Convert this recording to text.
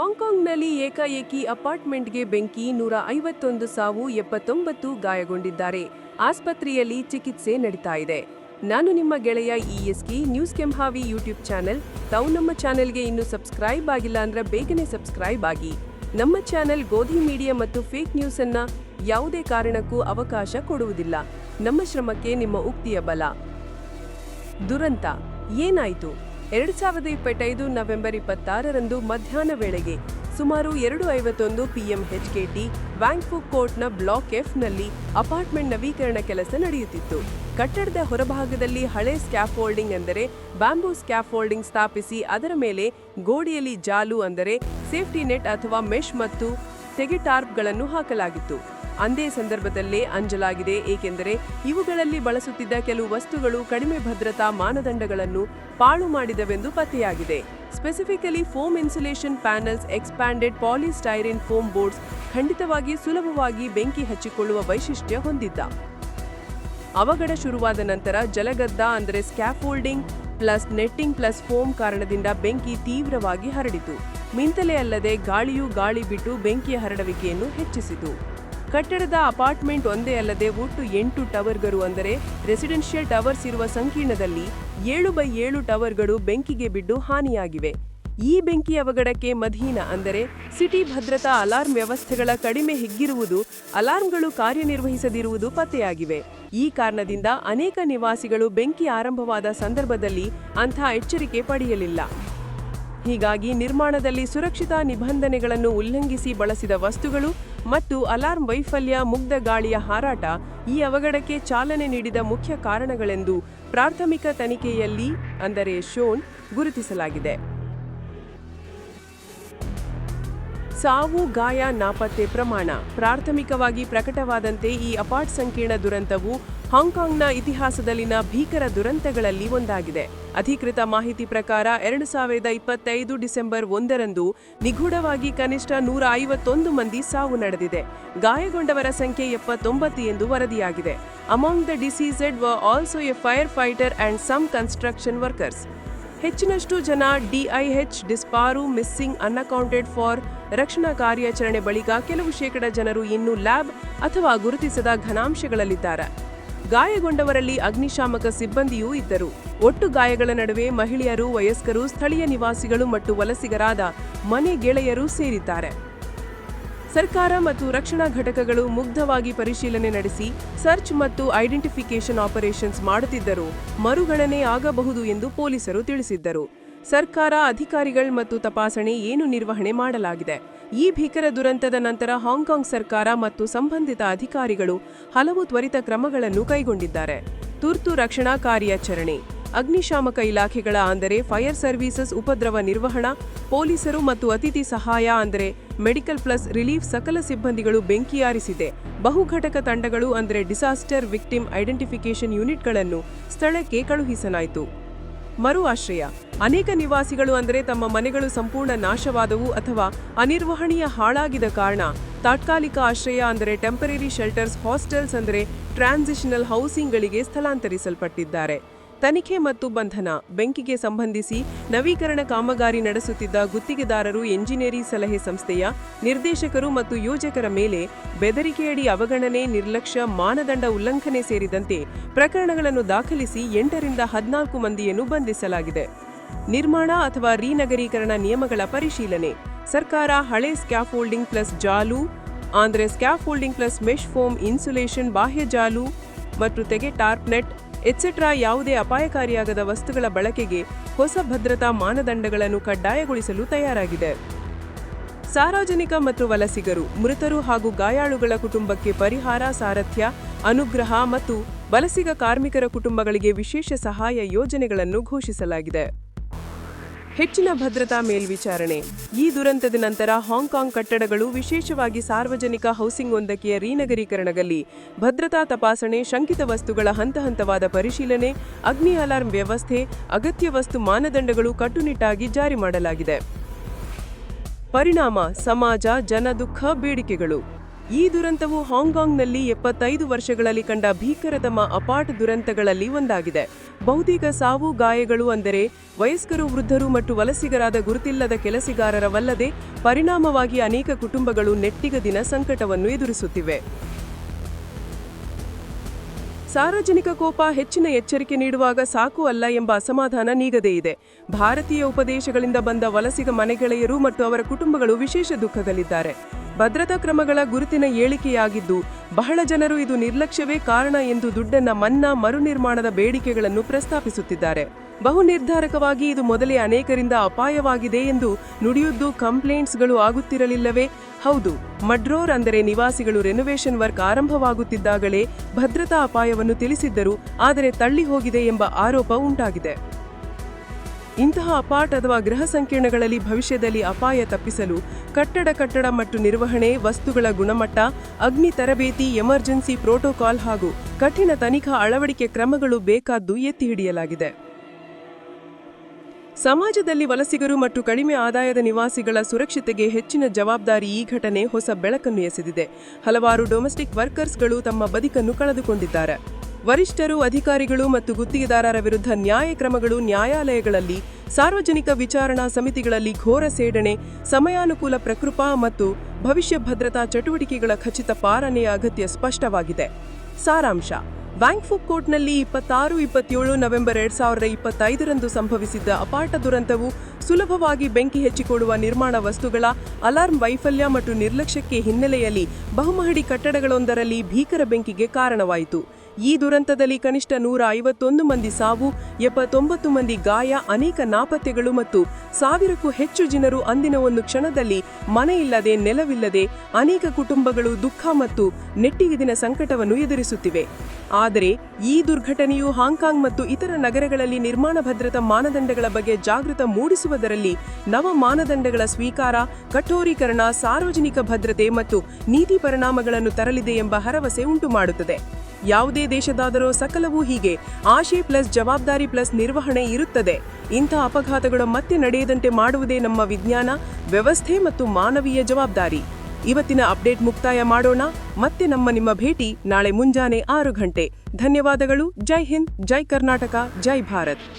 ಹಾಂಗ್ಕಾಂಗ್ನಲ್ಲಿ ಏಕಾಏಕಿ ಅಪಾರ್ಟ್ಮೆಂಟ್ಗೆ ಬೆಂಕಿ ನೂರ ಐವತ್ತೊಂದು ಸಾವು ಎಪ್ಪತ್ತೊಂಬತ್ತು ಗಾಯಗೊಂಡಿದ್ದಾರೆ. ಆಸ್ಪತ್ರೆಯಲ್ಲಿ ಚಿಕಿತ್ಸೆ ನಡೀತಾ ಇದೆ. ನಾನು ನಿಮ್ಮ ಗೆಳೆಯ ಇಎಸ್ಕಿ ನ್ಯೂಸ್ ಕೆಂಹಾವಿ ಯೂಟ್ಯೂಬ್ ಚಾನೆಲ್. ತಾವು ನಮ್ಮ ಚಾನೆಲ್ಗೆ ಇನ್ನೂ ಸಬ್ಸ್ಕ್ರೈಬ್ ಆಗಿಲ್ಲ ಅಂದ್ರೆ ಬೇಗನೆ ಸಬ್ಸ್ಕ್ರೈಬ್ ಆಗಿ. ನಮ್ಮ ಚಾನೆಲ್ ಗೋಧಿ ಮೀಡಿಯಾ ಮತ್ತು ಫೇಕ್ ನ್ಯೂಸ್ ಅನ್ನ ಯಾವುದೇ ಕಾರಣಕ್ಕೂ ಅವಕಾಶ ಕೊಡುವುದಿಲ್ಲ. ನಮ್ಮ ಶ್ರಮಕ್ಕೆ ನಿಮ್ಮ ಉಕ್ತಿಯ ಬಲ. ದುರಂತ. ಏನಾಯಿತು? ಎರಡು ಸಾವಿರದ ಇಪ್ಪತ್ತೈದು ನವೆಂಬರ್ ಇಪ್ಪತ್ತಾರರಂದು ಮಧ್ಯಾಹ್ನ ವೇಳೆಗೆ ಸುಮಾರು ಎರಡು ಐವತ್ತೊಂದು ಪಿಎಂ ಹೆಚ್ಕೆಟಿ ವ್ಯಾಂಕ್ಫುಕ್ ಕೋರ್ಟ್ನ ಬ್ಲಾಕ್ ಎಫ್ನಲ್ಲಿ ಅಪಾರ್ಟ್ಮೆಂಟ್ ನವೀಕರಣ ಕೆಲಸ ನಡೆಯುತ್ತಿತ್ತು. ಕಟ್ಟಡದ ಹೊರಭಾಗದಲ್ಲಿ ಹಳೆ ಸ್ಕ್ಯಾಫೋಲ್ಡಿಂಗ್ ಅಂದರೆ ಬ್ಯಾಂಬೂ ಸ್ಕ್ಯಾಫೋಲ್ಡಿಂಗ್ ಸ್ಥಾಪಿಸಿ ಅದರ ಮೇಲೆ ಗೋಡೆಯಲ್ಲಿ ಜಾಲು ಅಂದರೆ ಸೇಫ್ಟಿ ನೆಟ್ ಅಥವಾ ಮೆಶ್ ಮತ್ತು ತೆಗೆ ಟಾರ್ಪ್ಗಳನ್ನು ಹಾಕಲಾಗಿತ್ತು. ಅಂದೇ ಸಂದರ್ಭದಲ್ಲೇ ಅಂಜಲಾಗಿದೆ. ಏಕೆಂದರೆ ಇವುಗಳಲ್ಲಿ ಬಳಸುತ್ತಿದ್ದ ಕೆಲವು ವಸ್ತುಗಳು ಕಡಿಮೆ ಭದ್ರತಾ ಮಾನದಂಡಗಳನ್ನು ಪಾಳು ಮಾಡಿದವೆಂದು ಪತ್ತೆಯಾಗಿದೆ. Specifically foam insulation panels, expanded polystyrene foam boards ಖಂಡಿತವಾಗಿ ಸುಲಭವಾಗಿ ಬೆಂಕಿ ಹಚ್ಚಿಕೊಳ್ಳುವ ವೈಶಿಷ್ಟ್ಯ ಹೊಂದಿದ್ದ. ಅವಘಡ ಶುರುವಾದ ನಂತರ ಜಲಗದ್ದ ಅಂದರೆ scaffolding plus netting plus foam ಕಾರಣದಿಂದ ಬೆಂಕಿ ತೀವ್ರವಾಗಿ ಹರಡಿತು. ಮಿಂತಲೇ ಅಲ್ಲದೆ ಗಾಳಿಯು ಗಾಳಿ ಬಿಟ್ಟು ಬೆಂಕಿಯ ಹರಡುವಿಕೆಯನ್ನು ಹೆಚ್ಚಿಸಿತು. ಕಟ್ಟಡದ ಅಪಾರ್ಟ್ಮೆಂಟ್ ಒಂದೇ ಅಲ್ಲದೆ ಒಟ್ಟು ಎಂಟು ಟವರ್ಗಳು ಅಂದರೆ ರೆಸಿಡೆನ್ಷಿಯಲ್ ಟವರ್ಸ್ ಇರುವ ಸಂಕೀರ್ಣದಲ್ಲಿ ಏಳು ಬೈ ಏಳು ಟವರ್ಗಳು ಬೆಂಕಿಗೆ ಬಿದ್ದು ಹಾನಿಯಾಗಿವೆ. ಈ ಬೆಂಕಿ ಅವಘಡಕ್ಕೆ ಮಧೀನ ಅಂದರೆ ಸಿಟಿ ಭದ್ರತಾ ಅಲಾರ್ಮ್ ವ್ಯವಸ್ಥೆಗಳ ಕಡಿಮೆ ಹಿಗ್ಗಿರುವುದು, ಅಲಾರ್ಮ್ಗಳು ಕಾರ್ಯನಿರ್ವಹಿಸದಿರುವುದು ಪತ್ತೆಯಾಗಿವೆ. ಈ ಕಾರಣದಿಂದ ಅನೇಕ ನಿವಾಸಿಗಳು ಬೆಂಕಿ ಆರಂಭವಾದ ಸಂದರ್ಭದಲ್ಲಿ ಅಂಥ ಎಚ್ಚರಿಕೆ ಪಡೆಯಲಿಲ್ಲ. ಹೀಗಾಗಿ ನಿರ್ಮಾಣದಲ್ಲಿ ಸುರಕ್ಷಿತಾ ನಿಬಂಧನೆಗಳನ್ನು ಉಲ್ಲಂಘಿಸಿ ಬಳಸಿದ ವಸ್ತುಗಳು ಮತ್ತು ಅಲಾರ್ಮ್ ವೈಫಲ್ಯ ಮುಗ್ಧ ಗಾಳಿಯ ಹಾರಾಟ ಈ ಅವಘಡಕ್ಕೆ ಚಾಲನೆ ನೀಡಿದ ಮುಖ್ಯ ಕಾರಣಗಳೆಂದು ಪ್ರಾಥಮಿಕ ತನಿಖೆಯಲ್ಲಿ, ಅಂದರೆ ಶೋನ್, ಗುರುತಿಸಲಾಗಿದೆ. ಸಾವು, ಗಾಯ, ನಾಪತ್ತೆ ಪ್ರಮಾಣ, ಪ್ರಾಥಮಿಕವಾಗಿ ಪ್ರಕಟವಾದಂತೆ ಈ ಅಪಾರ್ಟ್ ಸಂಕೀರ್ಣ ದುರಂತವು ಹಾಂಗ್ಕಾಂಗ್ನ ಇತಿಹಾಸದಲ್ಲಿನ ಭೀಕರ ದುರಂತಗಳಲ್ಲಿ ಒಂದಾಗಿದೆ. ಅಧಿಕೃತ ಮಾಹಿತಿ ಪ್ರಕಾರ ಎರಡು ಸಾವಿರದ ಇಪ್ಪತ್ತೈದು ಡಿಸೆಂಬರ್ ಒಂದರಂದು ನಿಗೂಢವಾಗಿ ಕನಿಷ್ಠ ನೂರ ಐವತ್ತೊಂದು ಮಂದಿ ಸಾವು ನಡೆದಿದೆ. ಗಾಯಗೊಂಡವರ ಸಂಖ್ಯೆ ಎಪ್ಪತ್ತೊಂಬತ್ತು ಎಂದು ವರದಿಯಾಗಿದೆ. Among the deceased were also a fire fighter and some construction workers ಹೆಚ್ಚಿನಷ್ಟು ಜನ ಡಿಐಎಚ್ ಡಿಸ್ಪಾರು, ಮಿಸ್ಸಿಂಗ್ ಅನ್ಅಕೌಂಟೆಡ್ ಫಾರ್ ರಕ್ಷಣಾ ಕಾರ್ಯಾಚರಣೆ ಬಳಿಕ ಕೆಲವು ಶೇಕಡ ಜನರು ಇನ್ನೂ ಲ್ಯಾಬ್ ಅಥವಾ ಗುರುತಿಸದ ಘನಾಂಶಗಳಲ್ಲಿದ್ದಾರೆ. ಗಾಯಗೊಂಡವರಲ್ಲಿ ಅಗ್ನಿಶಾಮಕ ಸಿಬ್ಬಂದಿಯೂ ಇದ್ದರು. ಒಟ್ಟು ಗಾಯಗಳ ನಡುವೆ ಮಹಿಳೆಯರು, ವಯಸ್ಕರು, ಸ್ಥಳೀಯ ನಿವಾಸಿಗಳು ಮತ್ತು ವಲಸಿಗರಾದ ಮನೆ ಗೆಳೆಯರು ಸೇರಿದ್ದಾರೆ. ಸರ್ಕಾರ ಮತ್ತು ರಕ್ಷಣಾ ಘಟಕಗಳು ಮುಗ್ಧವಾಗಿ ಪರಿಶೀಲನೆ ನಡೆಸಿ, ಸರ್ಚ್ ಮತ್ತು ಐಡೆಂಟಿಫಿಕೇಶನ್ ಆಪರೇಷನ್ಸ್ ಮಾಡುತ್ತಿದ್ದರೂ ಮರುಗಣನೆ ಆಗಬಹುದು ಎಂದು ಪೊಲೀಸರು ತಿಳಿಸಿದ್ದರು. ಸರ್ಕಾರ, ಅಧಿಕಾರಿಗಳು ಮತ್ತು ತಪಾಸಣೆ ಏನು ನಿರ್ವಹಣೆ ಮಾಡಲಾಗಿದೆ? ಈ ಭೀಕರ ದುರಂತದ ನಂತರ ಹಾಂಗ್ಕಾಂಗ್ ಸರ್ಕಾರ ಮತ್ತು ಸಂಬಂಧಿತ ಅಧಿಕಾರಿಗಳು ಹಲವು ತ್ವರಿತ ಕ್ರಮಗಳನ್ನು ಕೈಗೊಂಡಿದ್ದಾರೆ. ತುರ್ತು ರಕ್ಷಣಾ ಕಾರ್ಯಾಚರಣೆ, ಅಗ್ನಿಶಾಮಕ ಇಲಾಖೆಗಳ ಅಂದರೆ ಫೈರ್ ಸರ್ವೀಸಸ್ ಉಪದ್ರವ ನಿರ್ವಹಣಾ, ಪೊಲೀಸರು ಮತ್ತು ಅತಿಥಿ ಸಹಾಯ ಅಂದರೆ ಮೆಡಿಕಲ್ ಪ್ಲಸ್ ರಿಲೀಫ್ ಸಕಲ ಸಿಬ್ಬಂದಿಗಳು ಬೆಂಕಿಯಾರಿಸಿದೆ. ಬಹುಘಟಕ ತಂಡಗಳು ಅಂದರೆ ಡಿಸಾಸ್ಟರ್ ವಿಕ್ಟಿಮ್ ಐಡೆಂಟಿಫಿಕೇಶನ್ ಯೂನಿಟ್ಗಳನ್ನು ಸ್ಥಳಕ್ಕೆ ಕಳುಹಿಸಲಾಯಿತು. ಮರು ಆಶ್ರಯ ಅನೇಕ ನಿವಾಸಿಗಳು ಅಂದರೆ ತಮ್ಮ ಮನೆಗಳು ಸಂಪೂರ್ಣ ನಾಶವಾದವು ಅಥವಾ ಅನಿರ್ವಹಣೀಯ ಹಾಳಾಗಿದ ಕಾರಣ. ತಾತ್ಕಾಲಿಕ ಆಶ್ರಯ ಅಂದರೆ ಟೆಂಪರರಿ ಶೆಲ್ಟರ್ಸ್ ಹಾಸ್ಟೆಲ್ಸ್ ಅಂದರೆ ಟ್ರಾನ್ಸಿಷನಲ್ ಹೌಸಿಂಗ್ಗಳಿಗೆ ಸ್ಥಳಾಂತರಿಸಲ್ಪಟ್ಟಿದ್ದಾರೆ. ತನಿಖೆ ಮತ್ತು ಬಂಧನ ಬೆಂಕಿಗೆ ಸಂಬಂಧಿಸಿ ನವೀಕರಣ ಕಾಮಗಾರಿ ನಡೆಸುತ್ತಿದ್ದ ಗುತ್ತಿಗೆದಾರರು ಎಂಜಿನಿಯರಿಂಗ್ ಸಲಹೆ ಸಂಸ್ಥೆಯ ನಿರ್ದೇಶಕರು ಮತ್ತು ಯೋಜಕರ ಮೇಲೆ ಬೆದರಿಕೆಯಡಿ ಅವಗಣನೆ, ನಿರ್ಲಕ್ಷ್ಯ, ಮಾನದಂಡ ಉಲ್ಲಂಘನೆ ಸೇರಿದಂತೆ ಪ್ರಕರಣಗಳನ್ನು ದಾಖಲಿಸಿ ಎಂಟರಿಂದ ಹದಿನಾಲ್ಕು ಮಂದಿಯನ್ನು ಬಂಧಿಸಲಾಗಿದೆ. ನಿರ್ಮಾಣ ಅಥವಾ ರೀನಗರೀಕರಣ ನಿಯಮಗಳ ಪರಿಶೀಲನೆ. ಸರ್ಕಾರ ಹಳೆ ಸ್ಕ್ಯಾಫೋಲ್ಡಿಂಗ್ ಪ್ಲಸ್ ಜಾಲು ಅಂದರೆ scaffolding plus mesh foam insulation ಬಾಹ್ಯ ಜಾಲು ಮತ್ತು ತೆಗೆ ಟಾರ್ಪ್ ನೆಟ್ ಎಟ್ಸೆಟ್ರಾ ಯಾವುದೇ ಅಪಾಯಕಾರಿಯಾಗದ ವಸ್ತುಗಳ ಬಳಕೆಗೆ ಹೊಸ ಭದ್ರತಾ ಮಾನದಂಡಗಳನ್ನು ಕಡ್ಡಾಯಗೊಳಿಸಲು ತಯಾರಾಗಿದೆ. ಸಾರ್ವಜನಿಕ ಮತ್ತು ವಲಸಿಗರು, ಮೃತರು ಹಾಗೂ ಗಾಯಾಳುಗಳ ಕುಟುಂಬಕ್ಕೆ ಪರಿಹಾರ, ಸಾರಥ್ಯ, ಅನುಗ್ರಹ ಮತ್ತು ವಲಸಿಗ ಕಾರ್ಮಿಕರ ಕುಟುಂಬಗಳಿಗೆ ವಿಶೇಷ ಸಹಾಯ ಯೋಜನೆಗಳನ್ನು ಘೋಷಿಸಲಾಗಿದೆ. ಹೆಚ್ಚಿನ ಭದ್ರತಾ ಮೇಲ್ವಿಚಾರಣೆ. ಈ ದುರಂತದ ನಂತರ ಹಾಂಗ್ಕಾಂಗ್ ಕಟ್ಟಡಗಳು ವಿಶೇಷವಾಗಿ ಸಾರ್ವಜನಿಕ ಹೌಸಿಂಗ್ ಒಂದಕ್ಕೆಯ ರೀನಗರೀಕರಣದಲ್ಲಿ. ಭದ್ರತಾ ತಪಾಸಣೆ, ಶಂಕಿತ ವಸ್ತುಗಳ ಹಂತ ಹಂತವಾದ ಪರಿಶೀಲನೆ, ಅಗ್ನಿ ಅಲಾರ್ಮ್ ವ್ಯವಸ್ಥೆ, ಅಗತ್ಯ ವಸ್ತು ಮಾನದಂಡಗಳು ಕಟ್ಟುನಿಟ್ಟಾಗಿ ಜಾರಿ ಮಾಡಲಾಗಿದೆ. ಪರಿಣಾಮ, ಸಮಾಜ, ಜನ ದುಃಖ, ಬೇಡಿಕೆಗಳು. ಈ ದುರಂತವು ಹಾಂಗ್ಕಾಂಗ್ನಲ್ಲಿ ಎಪ್ಪತ್ತೈದು ವರ್ಷಗಳಲ್ಲಿ ಕಂಡ ಭೀಕರತಮ ಅಪಾಟ್ ದುರಂತಗಳಲ್ಲಿ ಒಂದಾಗಿದೆ. ಬಹುತೇಕ ಸಾವು ಗಾಯಗಳು ಅಂದರೆ ವಯಸ್ಕರು, ವೃದ್ಧರು ಮತ್ತು ವಲಸಿಗರಾದ ಗುರುತಿಲ್ಲದ ಕೆಲಸಗಾರರವಲ್ಲದೆ ಪರಿಣಾಮವಾಗಿ ಅನೇಕ ಕುಟುಂಬಗಳು ನೆಟ್ಟಿಗದಿನ ಸಂಕಟವನ್ನು ಎದುರಿಸುತ್ತಿವೆ. ಸಾರ್ವಜನಿಕ ಕೋಪ ಹೆಚ್ಚಿನ ಎಚ್ಚರಿಕೆ ನೀಡುವಾಗ ಸಾಕು ಅಲ್ಲ ಎಂಬ ಅಸಮಾಧಾನ ನೀಗದೇ ಇದೆ. ಭಾರತೀಯ ಉಪದೇಶಗಳಿಂದ ಬಂದ ವಲಸಿಗ ಮನೆಗೆಳೆಯರು ಮತ್ತು ಅವರ ಕುಟುಂಬಗಳು ವಿಶೇಷ ದುಃಖದಲ್ಲಿದ್ದಾರೆ. ಭದ್ರತಾ ಕ್ರಮಗಳ ಗುರುತಿನ ಏಳಿಕೆಯಾಗಿದ್ದು, ಬಹಳ ಜನರು ಇದು ನಿರ್ಲಕ್ಷ್ಯವೇ ಕಾರಣ ಎಂದು ದುಡ್ಡನ್ನ ಮನ್ನಾ ಮರುನಿರ್ಮಾಣದ ಬೇಡಿಕೆಗಳನ್ನು ಪ್ರಸ್ತಾಪಿಸುತ್ತಿದ್ದಾರೆ. ಬಹು ನಿರ್ಧಾರಕವಾಗಿ ಇದು ಮೊದಲೇ ಅನೇಕರಿಂದ ಅಪಾಯವಾಗಿದೆ ಎಂದು ನುಡಿಯುದ್ದು ಕಂಪ್ಲೇಂಟ್ಸ್ಗಳು ಆಗುತ್ತಿರಲಿಲ್ಲವೇ? ಹೌದು, ಮಡ್ರೋರ್ ಅಂದರೆ ನಿವಾಸಿಗಳು ರೆನೋವೇಷನ್ ವರ್ಕ್ ಆರಂಭವಾಗುತ್ತಿದ್ದಾಗಲೇ ಭದ್ರತಾ ಅಪಾಯವನ್ನು ತಿಳಿಸಿದ್ದರು, ಆದರೆ ತಳ್ಳಿ ಹೋಗಿದೆ ಎಂಬ ಆರೋಪ ಉಂಟಾಗಿದೆ. ಇಂತಹ ಅಪಾರ್ಟ್ ಅಥವಾ ಗೃಹ ಸಂಕೀರ್ಣಗಳಲ್ಲಿ ಭವಿಷ್ಯದಲ್ಲಿ ಅಪಾಯ ತಪ್ಪಿಸಲು ಕಟ್ಟಡ ಕಟ್ಟಡ ಮತ್ತು ನಿರ್ವಹಣೆ, ವಸ್ತುಗಳ ಗುಣಮಟ್ಟ, ಅಗ್ನಿ ತರಬೇತಿ, ಎಮರ್ಜೆನ್ಸಿ ಪ್ರೋಟೋಕಾಲ್ ಹಾಗೂ ಕಠಿಣ ತನಿಖಾ ಅಳವಡಿಕೆ ಕ್ರಮಗಳು ಬೇಕಾದ್ದು ಎತ್ತಿ ಹಿಡಿಯಲಾಗಿದೆ. ಸಮಾಜದಲ್ಲಿ ವಲಸಿಗರು ಮತ್ತು ಕಡಿಮೆ ಆದಾಯದ ನಿವಾಸಿಗಳ ಸುರಕ್ಷತೆಗೆ ಹೆಚ್ಚಿನ ಜವಾಬ್ದಾರಿ ಈ ಘಟನೆ ಹೊಸ ಬೆಳಕನ್ನು ಎಸೆದಿದೆ. ಹಲವಾರು ಡೊಮೆಸ್ಟಿಕ್ ವರ್ಕರ್ಸ್ಗಳು ತಮ್ಮ ಬದುಕನ್ನು ಕಳೆದುಕೊಂಡಿದ್ದಾರೆ. ವರಿಷ್ಠರು, ಅಧಿಕಾರಿಗಳು ಮತ್ತು ಗುತ್ತಿಗೆದಾರರ ವಿರುದ್ಧ ನ್ಯಾಯ ಕ್ರಮಗಳು ನ್ಯಾಯಾಲಯಗಳಲ್ಲಿ, ಸಾರ್ವಜನಿಕ ವಿಚಾರಣಾ ಸಮಿತಿಗಳಲ್ಲಿ ಘೋರ ಸೇಡಣೆ, ಸಮಯಾನುಕೂಲ ಪ್ರಕೃಪ ಮತ್ತು ಭವಿಷ್ಯ ಭದ್ರತಾ ಚಟುವಟಿಕೆಗಳ ಖಚಿತ ಪಾಲನೆಯ ಅಗತ್ಯ ಸ್ಪಷ್ಟವಾಗಿದೆ. ಸಾರಾಂಶ ಬ್ಯಾಂಕ್ಫುಕ್ ಕೋರ್ಟ್ನಲ್ಲಿ ಇಪ್ಪತ್ತಾರು, ಇಪ್ಪತ್ತೇಳು ನವೆಂಬರ್ ಎರಡ್ ಸಾವಿರದ ಇಪ್ಪತ್ತೈದರಂದು ಸಂಭವಿಸಿದ್ದ ಅಪಾಟ ದುರಂತವು ಸುಲಭವಾಗಿ ಬೆಂಕಿ ಹೆಚ್ಚಿಕೊಳ್ಳುವ ನಿರ್ಮಾಣ ವಸ್ತುಗಳ ಅಲಾರ್ಮ್ ವೈಫಲ್ಯ ಮತ್ತು ನಿರ್ಲಕ್ಷ್ಯಕ್ಕೆ ಹಿನ್ನೆಲೆಯಲ್ಲಿ ಬಹುಮಹಡಿ ಕಟ್ಟಡಗಳೊಂದರಲ್ಲಿ ಭೀಕರ ಬೆಂಕಿಗೆ ಕಾರಣವಾಯಿತು. ಈ ದುರಂತದಲ್ಲಿ ಕನಿಷ್ಠ ನೂರ ಐವತ್ತೊಂದು ಮಂದಿ ಸಾವು, ಎಪ್ಪತ್ತೊಂಬತ್ತು ಮಂದಿ ಗಾಯ, ಅನೇಕ ನಾಪತ್ತೆಗಳು ಮತ್ತು ಸಾವಿರಕ್ಕೂ ಹೆಚ್ಚು ಜನರು ಅಂದಿನ ಒಂದು ಕ್ಷಣದಲ್ಲಿ ಮನೆಯಿಲ್ಲದೆ, ನೆಲವಿಲ್ಲದೆ ಅನೇಕ ಕುಟುಂಬಗಳು ದುಃಖ ಮತ್ತು ನೆಟ್ಟಿಗಿದಿನ ಸಂಕಟವನ್ನು ಎದುರಿಸುತ್ತಿವೆ. ಆದರೆ ಈ ದುರ್ಘಟನೆಯು ಹಾಂಗ್ಕಾಂಗ್ ಮತ್ತು ಇತರ ನಗರಗಳಲ್ಲಿ ನಿರ್ಮಾಣ ಭದ್ರತಾ ಮಾನದಂಡಗಳ ಬಗ್ಗೆ ಜಾಗೃತ ಮೂಡಿಸುವುದರಲ್ಲಿ ನವ ಮಾನದಂಡಗಳ ಸ್ವೀಕಾರ, ಕಠೋರೀಕರಣ, ಸಾರ್ವಜನಿಕ ಭದ್ರತೆ ಮತ್ತು ನೀತಿ ಪರಿಣಾಮಗಳನ್ನು ತರಲಿದೆ ಎಂಬ ಭರವಸೆ ಉಂಟುಮಾಡುತ್ತದೆ. ಯಾವುದೇ ದೇಶದಾದರೂ ಸಕಲವೂ ಹೀಗೆ. ಆಶೆ ಪ್ಲಸ್ ಜವಾಬ್ದಾರಿ ಪ್ಲಸ್ ನಿರ್ವಹಣೆ ಇರುತ್ತದೆ. ಇಂಥ ಅಪಘಾತಗಳು ಮತ್ತೆ ನಡೆಯದಂತೆ ಮಾಡುವುದೇ ನಮ್ಮ ವಿಜ್ಞಾನ, ವ್ಯವಸ್ಥೆ ಮತ್ತು ಮಾನವೀಯ ಜವಾಬ್ದಾರಿ. ಇವತ್ತಿನ ಅಪ್ಡೇಟ್ ಮುಕ್ತಾಯ ಮಾಡೋಣ. ಮತ್ತೆ ನಮ್ಮ ನಿಮ್ಮ ಭೇಟಿ ನಾಳೆ ಮುಂಜಾನೆ ಆರು ಗಂಟೆ. ಧನ್ಯವಾದಗಳು. ಜೈ ಹಿಂದ್, ಜೈ ಕರ್ನಾಟಕ, ಜೈ ಭಾರತ್.